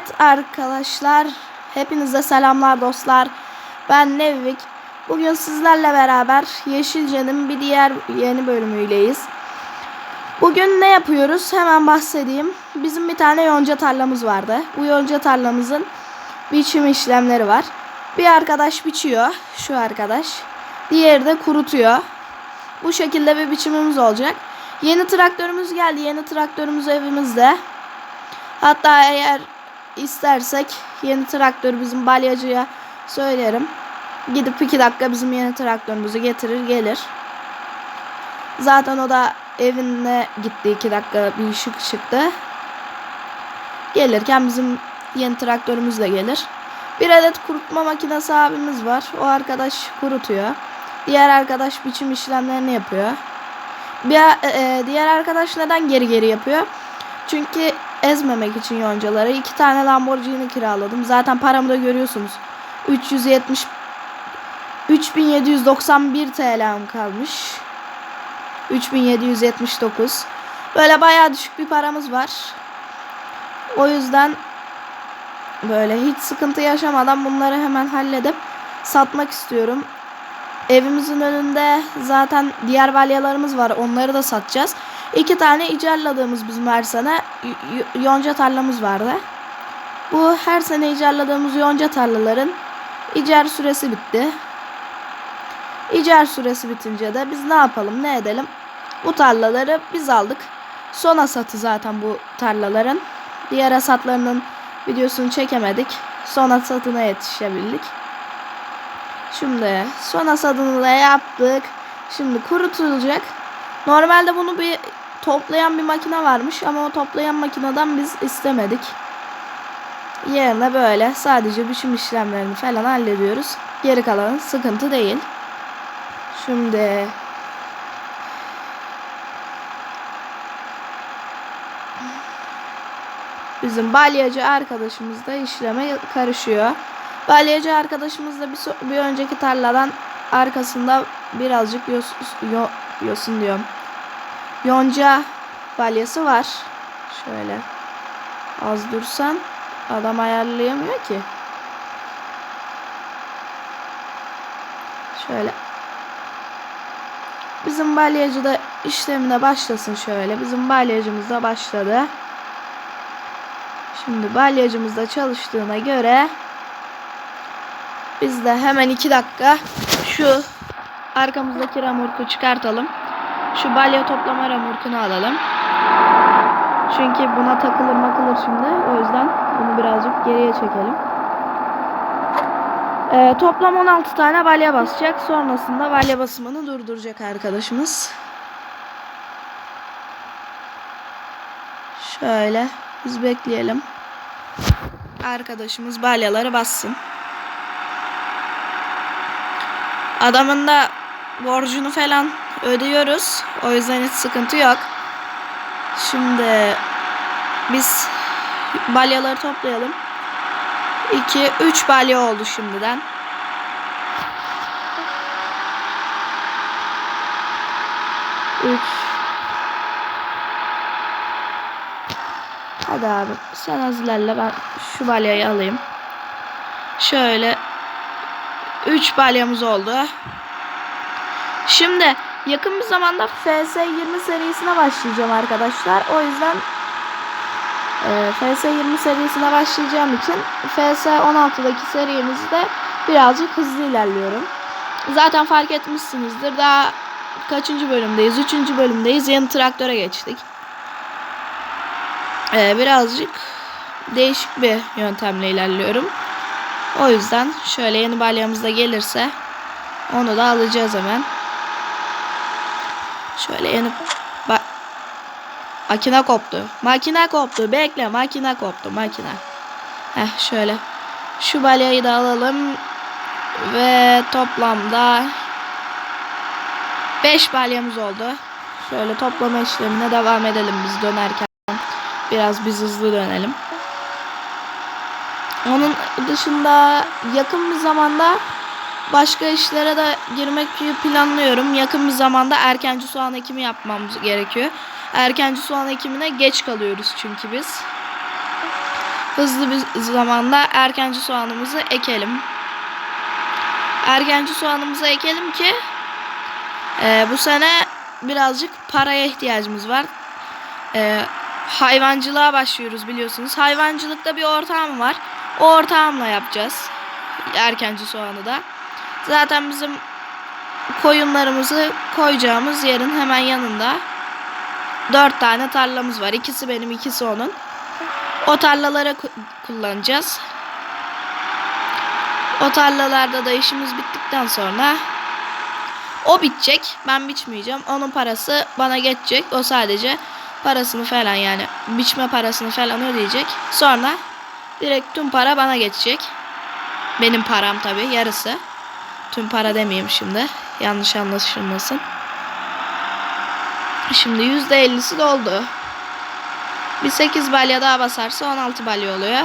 Evet arkadaşlar, hepinize selamlar dostlar. Ben Nevvik. Bugün sizlerle beraber Yeşilce'nin bir diğer yeni bölümüyleyiz. Bugün ne yapıyoruz? Hemen bahsedeyim. Bizim bir tane yonca tarlamız vardı. Bu yonca tarlamızın biçim işlemleri var. Bir arkadaş biçiyor, şu arkadaş. Diğeri de kurutuyor. Bu şekilde bir biçimimiz olacak. Yeni traktörümüz geldi. Yeni traktörümüz evimizde. Hatta eğer istersek yeni traktör bizim balyacıya söylerim. Gidip iki dakika bizim yeni traktörümüzü getirir gelir. Zaten o da evine gitti iki dakika bir ışık çıktı. Gelirken bizim yeni traktörümüz de gelir. Bir adet kurutma makinesi abimiz var. O arkadaş kurutuyor. Diğer arkadaş biçim işlemlerini yapıyor. Bir, e, diğer arkadaş neden geri geri yapıyor? Çünkü ezmemek için yoncaları iki tane Lamborghini kiraladım. Zaten paramı da görüyorsunuz. 370 3791 TL'm kalmış. 3779. Böyle bayağı düşük bir paramız var. O yüzden böyle hiç sıkıntı yaşamadan bunları hemen halledip satmak istiyorum. Evimizin önünde zaten diğer balyalarımız var. Onları da satacağız. İki tane icarladığımız bizim her sene yonca tarlamız vardı. Bu her sene icarladığımız yonca tarlaların icar süresi bitti. İcar süresi bitince de biz ne yapalım ne edelim? Bu tarlaları biz aldık. Son hasatı zaten bu tarlaların. Diğer hasatlarının videosunu çekemedik. Son hasatına yetişebildik. Şimdi son hasadını da yaptık. Şimdi kurutulacak. Normalde bunu bir toplayan bir makine varmış ama o toplayan makineden biz istemedik. Yerine böyle sadece biçim işlemlerini falan hallediyoruz. Geri kalan sıkıntı değil. Şimdi bizim balyacı arkadaşımız da işleme karışıyor. Balyacı arkadaşımız da bir, bir önceki tarladan arkasında birazcık yos, yo, yosun diyorum. Yonca balyası var. Şöyle az dursan adam ayarlayamıyor ki. Şöyle Bizim balyacı da işlemine başlasın şöyle. Bizim balyacımız da başladı. Şimdi balyacımız da çalıştığına göre biz de hemen iki dakika şu arkamızdaki ramurku çıkartalım. Şu balya toplama ramurkunu alalım. Çünkü buna takılır makılır şimdi. O yüzden bunu birazcık geriye çekelim. Ee, toplam 16 tane balya basacak. Sonrasında balya basımını durduracak arkadaşımız. Şöyle biz bekleyelim. Arkadaşımız balyaları bassın. Adamın da borcunu falan ödüyoruz. O yüzden hiç sıkıntı yok. Şimdi biz balyaları toplayalım. 2 3 balya oldu şimdiden. Üç. Hadi abi sen hazırlarla ben şu balyayı alayım. Şöyle 3 balyamız oldu. Şimdi yakın bir zamanda FS20 serisine başlayacağım arkadaşlar. O yüzden e, FS20 serisine başlayacağım için FS16'daki serimizde birazcık hızlı ilerliyorum. Zaten fark etmişsinizdir. Daha kaçıncı bölümdeyiz? Üçüncü bölümdeyiz. Yeni traktöre geçtik. E, birazcık değişik bir yöntemle ilerliyorum. O yüzden şöyle yeni balyamız da gelirse onu da alacağız hemen. Şöyle yeni bak makine koptu. Makine koptu. Bekle makine koptu. Makine. Heh şöyle. Şu balyayı da alalım. Ve toplamda 5 balyamız oldu. Şöyle toplama işlemine devam edelim biz dönerken. Biraz biz hızlı dönelim. Onun dışında yakın bir zamanda başka işlere de girmek planlıyorum. Yakın bir zamanda erkenci soğan ekimi yapmamız gerekiyor. Erkenci soğan ekimine geç kalıyoruz çünkü biz. hızlı bir zamanda erkenci soğanımızı ekelim. Erkenci soğanımızı ekelim ki e, bu sene birazcık paraya ihtiyacımız var. E, hayvancılığa başlıyoruz biliyorsunuz. Hayvancılıkta bir ortağım var. O ortağımla yapacağız. Erkenci soğanı da. Zaten bizim koyunlarımızı koyacağımız yerin hemen yanında dört tane tarlamız var. İkisi benim, ikisi onun. O tarlalara ku- kullanacağız. O tarlalarda da işimiz bittikten sonra o bitecek. Ben biçmeyeceğim. Onun parası bana geçecek. O sadece parasını falan yani biçme parasını falan ödeyecek. Sonra direkt tüm para bana geçecek. Benim param tabi yarısı. Tüm para demeyeyim şimdi. Yanlış anlaşılmasın. Şimdi %50'si doldu. Bir 8 balya daha basarsa 16 balya oluyor.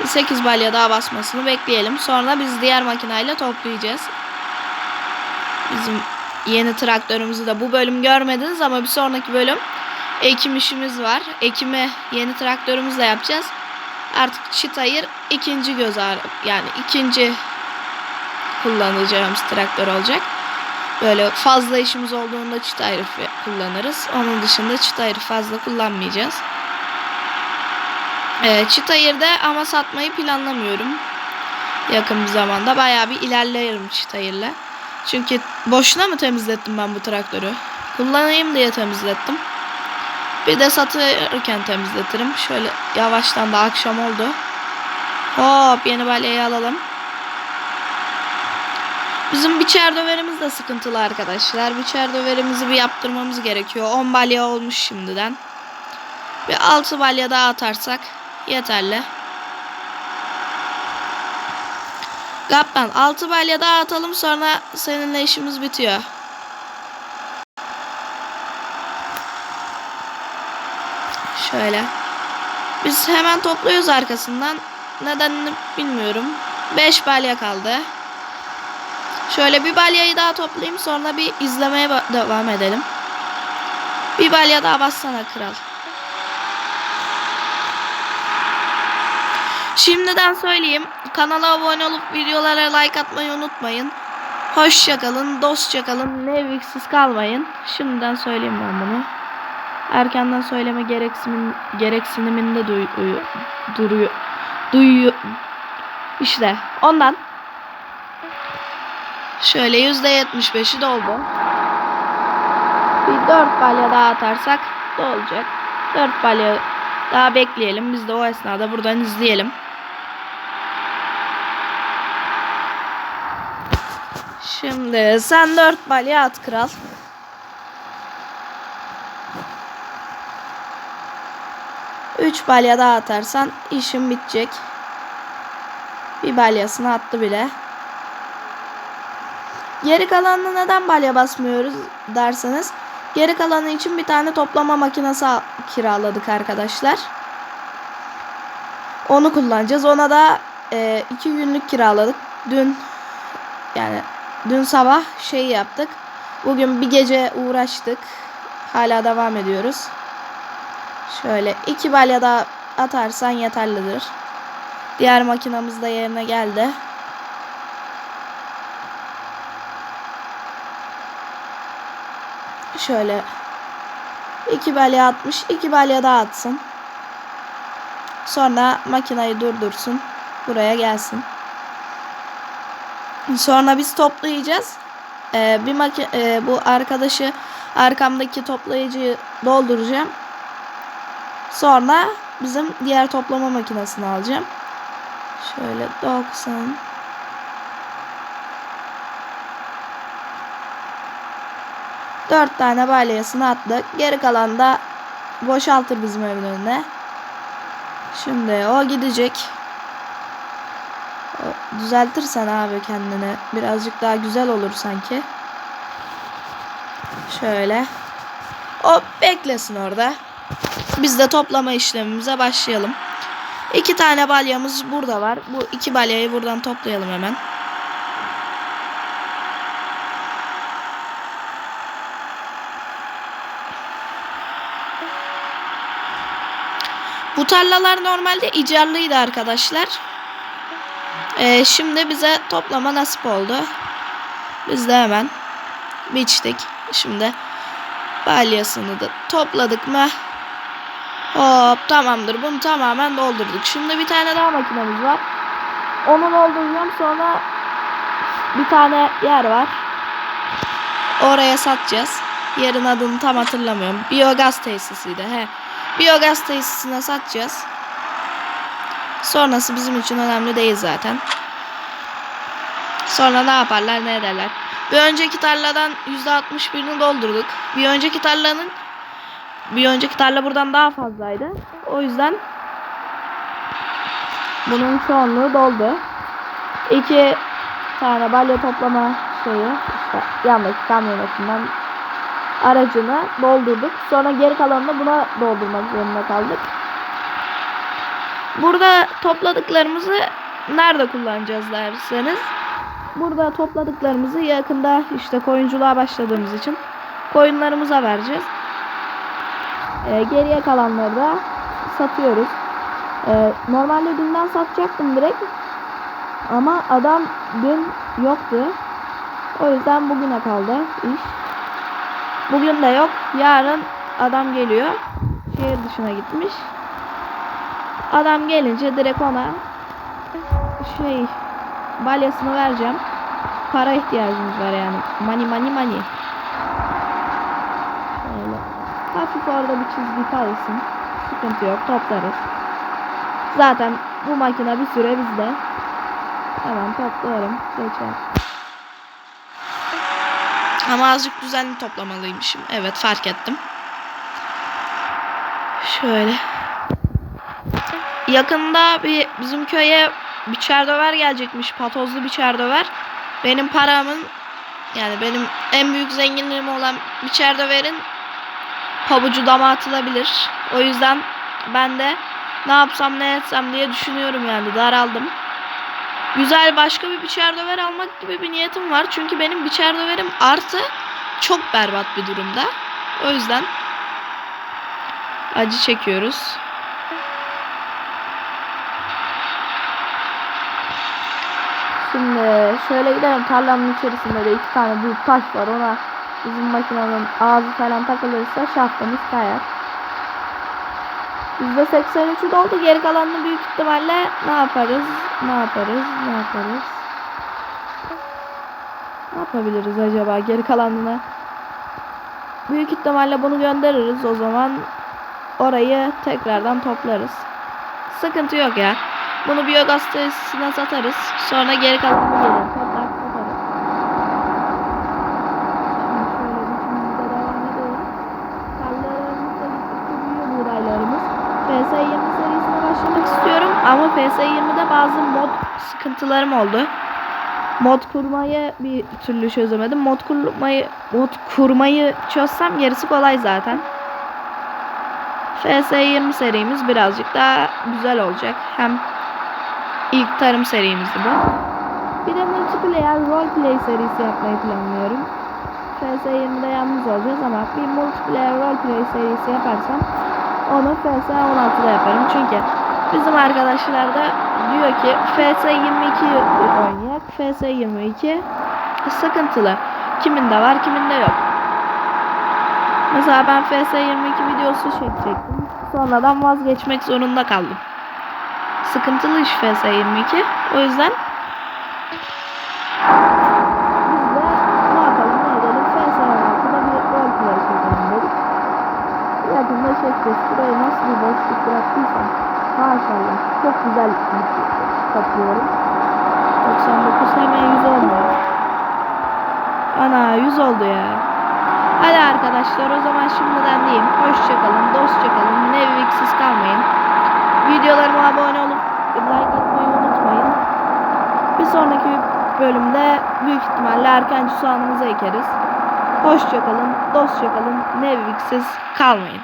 Bir 8 balya daha basmasını bekleyelim. Sonra biz diğer makinayla toplayacağız. Bizim yeni traktörümüzü de bu bölüm görmediniz ama bir sonraki bölüm ekim işimiz var. Ekimi yeni traktörümüzle yapacağız. Artık çitayır ikinci göz ağrı yani ikinci kullanacağımız traktör olacak. Böyle fazla işimiz olduğunda çit ayrı kullanırız. Onun dışında çit ayrı fazla kullanmayacağız. Ee, çit ayırda ama satmayı planlamıyorum. Yakın bir zamanda bayağı bir ilerlerim çit ayırla. Çünkü boşuna mı temizlettim ben bu traktörü? Kullanayım diye temizlettim. Bir de satırken temizletirim. Şöyle yavaştan da akşam oldu. Hop yeni balyayı alalım. Bizim biçer döverimiz de sıkıntılı arkadaşlar. Biçer döverimizi bir yaptırmamız gerekiyor. 10 balya olmuş şimdiden. Bir 6 balya daha atarsak yeterli. Kaptan 6 balya daha atalım sonra seninle işimiz bitiyor. Şöyle. Biz hemen topluyoruz arkasından. Nedenini bilmiyorum. 5 balya kaldı. Şöyle bir balyayı daha toplayayım sonra bir izlemeye devam edelim. Bir balya daha bassana kral. Şimdiden söyleyeyim. Kanala abone olup videolara like atmayı unutmayın. Hoşça kalın, dostça kalın, nevriksiz kalmayın. Şimdiden söyleyeyim ben bunu. Erkenden söyleme gereksinim, gereksiniminde duy, duyu- duruyor. Duyuyor. İşte ondan. Şöyle yüzde yetmiş beşi doldu. Bir dört balya daha atarsak dolacak. Dört balya daha bekleyelim. Biz de o esnada buradan izleyelim. Şimdi sen dört balya at kral. Üç balya daha atarsan işim bitecek. Bir balyasını attı bile. Geri kalanını neden balya basmıyoruz derseniz geri kalanı için bir tane toplama makinesi al- kiraladık arkadaşlar. Onu kullanacağız. Ona da e, iki günlük kiraladık. Dün yani dün sabah şey yaptık. Bugün bir gece uğraştık. Hala devam ediyoruz. Şöyle iki balya daha atarsan yeterlidir. Diğer makinamız da yerine geldi. Şöyle iki balya atmış. iki balya daha atsın. Sonra makinayı durdursun. Buraya gelsin. Sonra biz toplayacağız. Ee, bir maki e, bu arkadaşı arkamdaki toplayıcıyı dolduracağım. Sonra bizim diğer toplama makinesini alacağım. Şöyle 90 Dört tane balyasını attık. Geri kalan da boşaltır bizim evin önüne. Şimdi o gidecek. Düzeltirsen abi kendini. Birazcık daha güzel olur sanki. Şöyle. O beklesin orada. Biz de toplama işlemimize başlayalım. İki tane balyamız burada var. Bu iki balyayı buradan toplayalım hemen. Bu tarlalar normalde icarlıydı arkadaşlar. Ee, şimdi bize toplama nasip oldu. Biz de hemen biçtik. Şimdi balyasını da topladık mı? Hop tamamdır. Bunu tamamen doldurduk. Şimdi bir tane daha makinemiz var. Onu dolduracağım. Sonra bir tane yer var. Oraya satacağız. Yerin adını tam hatırlamıyorum. Biyogaz tesisiydi. He. Biyogaz tesisine satacağız. Sonrası bizim için önemli değil zaten. Sonra ne yaparlar ne ederler. Bir önceki tarladan %61'ini doldurduk. Bir önceki tarlanın bir önceki tarla buradan daha fazlaydı. O yüzden bunun çoğunluğu doldu. İki tane balya toplama şeyi işte yandaki kamyonetinden aracını doldurduk. Sonra geri kalanını buna doldurmak zorunda kaldık. Burada topladıklarımızı nerede kullanacağız derseniz burada topladıklarımızı yakında işte koyunculuğa başladığımız için koyunlarımıza vereceğiz. Ee, geriye kalanları da satıyoruz. Ee, normalde dünden satacaktım direkt. Ama adam dün yoktu. O yüzden bugüne kaldı iş. Bugün de yok. Yarın adam geliyor. Şehir dışına gitmiş. Adam gelince direkt ona şey balyasını vereceğim. Para ihtiyacımız var yani. Money money money. Şöyle. Hafif orada bir çizgi kalsın. Sıkıntı yok. Toplarız. Zaten bu makine bir süre bizde. Hemen toplarım. Geçer. Ama azıcık düzenli toplamalıymışım. Evet fark ettim. Şöyle. Yakında bir bizim köye bir çerdöver gelecekmiş. Patozlu bir çerdöver. Benim paramın yani benim en büyük zenginliğim olan bir çerdöverin pabucu dama atılabilir. O yüzden ben de ne yapsam ne etsem diye düşünüyorum yani daraldım. Güzel başka bir biçer döver almak gibi bir niyetim var. Çünkü benim biçer döverim artı çok berbat bir durumda. O yüzden acı çekiyoruz. Şimdi şöyle gidelim tarlanın içerisinde de iki tane büyük taş var ona bizim makinenin ağzı falan takılırsa şaftımız kayar. %83'ü doldu. Geri kalanını büyük ihtimalle ne yaparız? Ne yaparız? Ne yaparız? Ne yapabiliriz acaba geri kalanını? Büyük ihtimalle bunu göndeririz. O zaman orayı tekrardan toplarız. Sıkıntı yok ya. Bunu biyogaz tesisine satarız. Sonra geri kalanını gelir. PS20'de bazı mod sıkıntılarım oldu. Mod kurmayı bir türlü çözemedim. Mod kurmayı mod kurmayı çözsem gerisi kolay zaten. FS20 serimiz birazcık daha güzel olacak. Hem ilk tarım serimizdi bu. Bir de multiplayer roleplay serisi yapmayı planlıyorum. FS20'de yalnız olacağız ama bir multiplayer roleplay serisi yaparsam onu FS16'da yaparım. Çünkü bizim arkadaşlar da diyor ki FS22 oynayak. FS22 sıkıntılı. Kiminde var kiminde yok. Mesela ben FS22 videosu çekecektim. Sonradan vazgeçmek zorunda kaldım. Sıkıntılı iş FS22. O yüzden biz de ne yapalım ne edelim FS16'da bir roleplay çekelim dedik. Yakında çekeceğiz. Şurayı nasıl bir boşluk bıraktıysam. Maşallah. Çok güzel topluyorum. 99 hemen 100 olmuyor. Ana 100 oldu ya. Hadi arkadaşlar o zaman şimdiden diyeyim. Hoşçakalın, dostça kalın, nevriksiz kalmayın. Videolarıma abone olup like atmayı unutmayın. Bir sonraki bölümde büyük ihtimalle erkenci soğanımızı ekeriz. Hoşçakalın, dostça kalın, nevriksiz kalmayın.